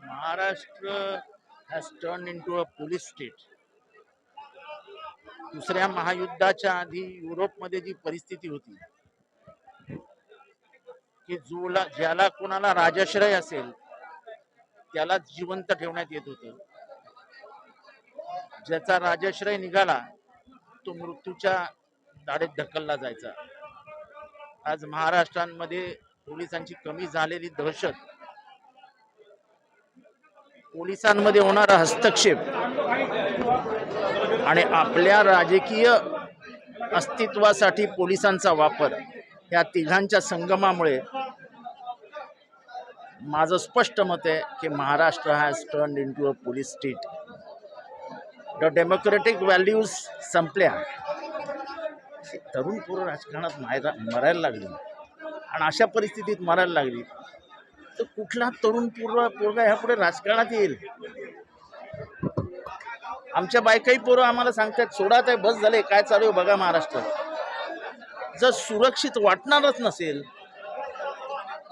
Maharashtra has turn into a police state दुसऱ्या महायुद्धाच्या आधी युरोपमध्ये जी परिस्थिती होती की जोला ज्याला कोणाला राजाश्रय असेल त्याला जिवंत ठेवण्यात येत होत. ज्याचा राजाश्रय निघाला तो मृत्यूच्या दाढेत ढकलला जायचा. आज महाराष्ट्रांमध्ये पोलिसांची कमी झालेली दहशत. पोलिसांमध्ये होणारा हस्तक्षेप आणि आपल्या राजकीय अस्तित्वासाठी पोलिसांचा वापर या तिघांच्या संगमामुळे माझं स्पष्ट मत आहे की Maharashtra has turn into a police state the democratic values संपल्या. तरुण पोरं राजकारणात मायरा मरायला लागली. आणि अशा परिस्थितीत मरायला लागली. तर कुठला तरुण पोरगा पोरगा ह्यापुढे राजकारणात येईल? आमच्या बायकाही पोरं आम्हाला सांगतात सोडा ते बस झाले काय चालू आहे बघा महाराष्ट्रात. जर सुरक्षित वाटणारच नसेल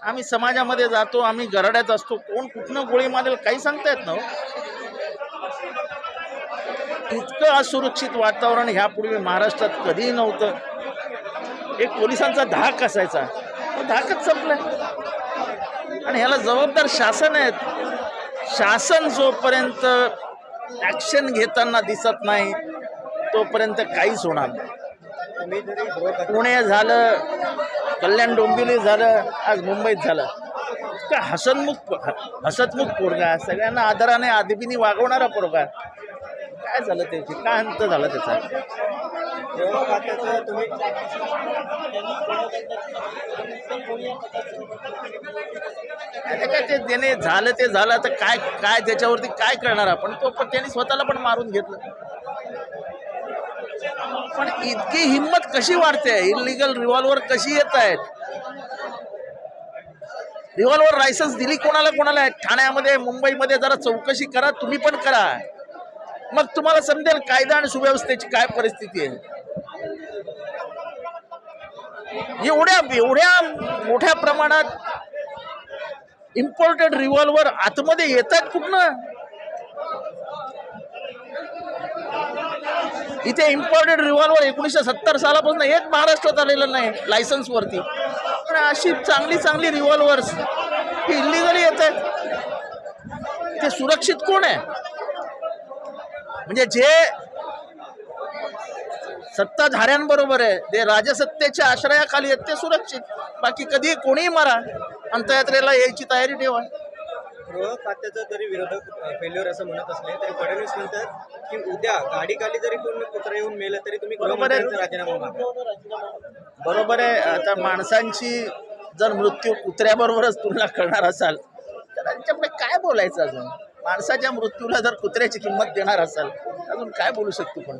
आम्ही समाजामध्ये जातो आम्ही गराड्यात असतो कोण कुठनं गोळी मारेल काही सांगता येत ना इतकं असुरक्षित वातावरण ह्यापूर्वी महाराष्ट्रात कधीही नव्हतं. एक पोलिसांचा धाक असायचा. हो, धाकच संपलाय. आणि ह्याला जबाबदार शासन आहेत. शासन जोपर्यंत ॲक्शन घेताना दिसत नाही तोपर्यंत काहीच होणार नाही. पुणे झालं कल्याण डोंबिवली झालं आज मुंबईत झालं. इतका हसनमुख हसतमुख पोरगा सगळ्यांना आदराने आदबीने वागवणारा पोरगा काय झालं त्याची? काय अंत झाला त्याचा? गृह खात्याचं तुम्ही काय ते त्याने झालं ते झालं तर काय काय त्याच्यावरती काय करणार आपण? तो पण त्यांनी स्वतःला पण मारून घेतलं. पण इतकी हिंमत कशी वाढते? इलिगल रिव्हॉल्वर कशी येत आहेत? रिव्हॉल्वर लायसन्स दिली कोणाला कोणाला आहे? ठाण्यामध्ये मुंबईमध्ये जरा चौकशी करा तुम्ही पण करा. मग तुम्हाला समजेल कायदा आणि सुव्यवस्थेची काय परिस्थिती आहे. एवढ्या एवढ्या मोठ्या प्रमाणात इम्पोर्टेड रिव्हॉल्वर आतमध्ये येतात कुठनं इथे इम्पोर्टेड रिव्हॉल्वर एकोणीसशे सत्तर सालापासून एक महाराष्ट्रात आलेलं नाही लायसन्स वरती. पण अशी चांगली चांगली रिव्हॉल्वर्स ही इलिगली येत आहेत. ते सुरक्षित कोण आहे? म्हणजे जे सत्ताधाऱ्यांबरोबर आहे. ते राजसत्तेच्या आश्रयाखाली आहेत ते सुरक्षित. बाकी कधी कोणीही मारा अंतयात्रेला यायची तयारी ठेवा. गृह खात्याचं जरी विरोधक फेल्युअर असं म्हणत असले तरी फडणवीस म्हणतात की उद्या गाडीखाली जरी कोण कुत्रा येऊन मेलं तरी तुम्ही बरोबर आहे. राजीनामा मागा. बरोबर आहे. आता माणसांची जर मृत्यू कुत्र्याबरोबरच तुलना करणार असाल तर त्यांच्यापुढे काय बोलायचं अजून? माणसाच्या मृत्यूला जर कुत्र्याची किंमत देणार असाल अजून काय बोलू शकतो पण?